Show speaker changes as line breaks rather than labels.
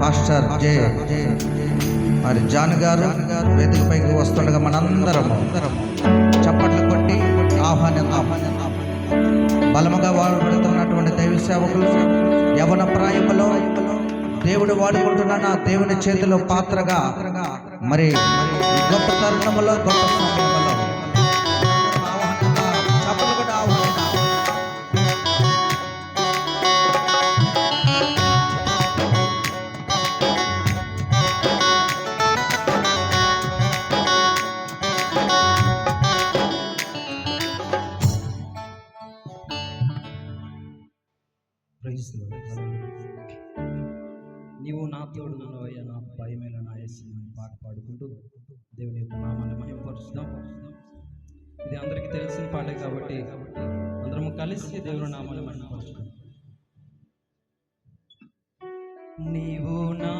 Pastor జే. మరి John గారు వేదిక పైకి వస్తుండగా మనందరం చప్పట్లు కొట్టి ఆహ్వానిద్దాం బలముగా వాడుతున్నటువంటి దైవ సేవకులు యవన ప్రాయములో దేవుడు వాడుకుంటున్న నా దేవుని చేతిలో పాత్రగా మరి గొప్ప తరుణములో గొప్ప సమయంలో
నీవు నా తోడు ఉన్నవయ్యా నా భయమైన నా యేసు పాట పాడుకుంటూ దేవుని యొక్క నామాన్ని మహిమపరుచుదాం ఇది అందరికీ తెలిసిన పాటే కాబట్టి అందరము కలిసి దేవుని నామాన్ని మహిమపరుచుదాం నీవు నా